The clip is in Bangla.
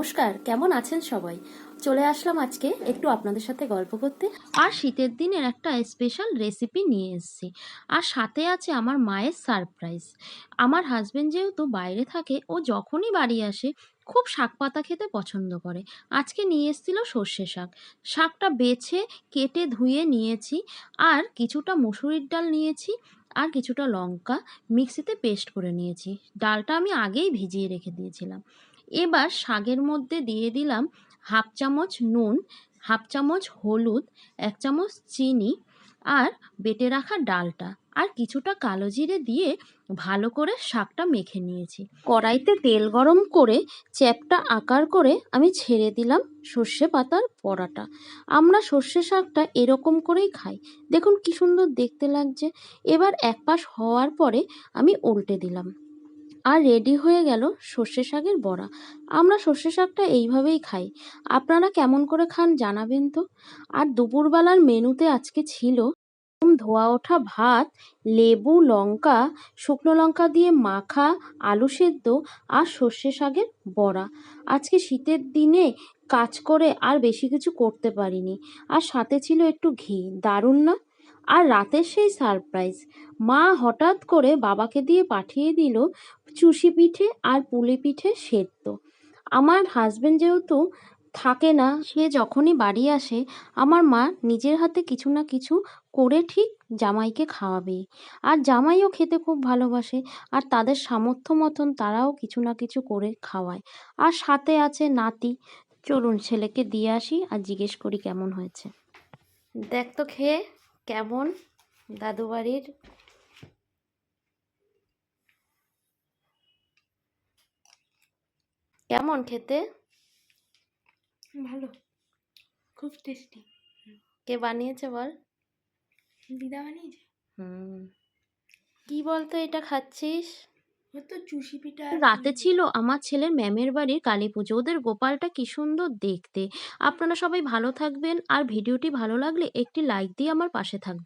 নমস্কার, কেমন আছেন সবাই? চলে আসলাম আজকে একটু আপনাদের সাথে গল্প করতে। আর শীতের দিনের একটা স্পেশাল রেসিপি নিয়ে এসেছি। আর সাথে আছে আমার মায়ের সারপ্রাইজ আমার হাজবেন্ড যেহেতু বাইরে থাকে, ও যখনই বাড়ি আসে, খুব শাক পাতা খেতে পছন্দ করে। আজকে নিয়ে এসেছিল সর্ষে শাক। শাকটা বেছে, কেটে, ধুয়ে নিয়েছি। আর কিছুটা মুসুরির ডাল নিয়েছি, আর কিছুটা লঙ্কা মিক্সিতে পেস্ট করে নিয়েছি। ডালটা আমি আগেই ভিজিয়ে রেখে দিয়েছিলাম। এবার শাকের মধ্যে দিয়ে দিলাম হাফ চামচ নুন, হাফ চামচ হলুদ, এক চামচ চিনি আর বেটে রাখা ডালটা। আর কিছুটা কালো জিরে দিয়ে ভালো করে শাকটা মেখে নিয়েছি। কড়াইতে তেল গরম করে চ্যাপটা আকার করে আমি ছেড়ে দিলাম সর্ষে পাতার বড়াটা আমরা সর্ষে শাকটা এরকম করেই খাই। দেখুন কি সুন্দর দেখতে লাগছে। এবার এক পাশ হওয়ার পরে আমি উল্টে দিলাম। আর রেডি হয়ে গেল সর্ষে শাকের বড়া। আমরা সর্ষে শাকটা এইভাবেই খাই। আপনারা কেমন করে খান জানাবেন তো? আর দুপুরবেলার মেনুতে আজকে ছিল ধোয়া ওঠা ভাত, লেবু, লঙ্কা, শুকনো লঙ্কা দিয়ে মাখা, আলু সেদ্ধ আর সর্ষে শাকের বড়া। আজকে শীতের দিনে কাজ করে আর বেশি কিছু করতে পারিনি। আর সাথে ছিল একটু ঘি। দারুণ না? আর রাতের সেই সারপ্রাইজ মা হঠাৎ করে বাবাকে দিয়ে পাঠিয়ে দিল চুষি পিঠে আর পুলি পিঠে সেদ্ধ। আমার হাজবেন্ড যেহেতু থাকে না, সে যখনই বাড়ি আসে, আমার মা নিজের হাতে কিছু না কিছু করে ঠিক জামাইকে খাওয়াবে। আর জামাইও খেতে খুব ভালোবাসে আর তাদের সামর্থ্য মতন তারাও কিছু না কিছু করে খাওয়ায়। আর সাথে আছে নাতি। চলুন ছেলেকে দিয়ে আসি আর জিজ্ঞেস করি কেমন হয়েছে। দেখ তো খেয়ে। কেমন দাদু বাড়ির কেমন খেতে? ভালো। খুব টেস্টি কে বানিয়েছে বল? দিদা বানিয়েছে? হুম। কি বলতো এটা খাচ্ছিস? রাতে ছিল আমার ছেলের ম্যামের বাড়ির কালী পুজো। ওদের গোপালটা কি সুন্দর দেখতে। আপনারা সবাই ভালো থাকবেন। আর ভিডিওটি ভালো লাগলে একটি লাইক দিয়ে আমার পাশে থাকবেন।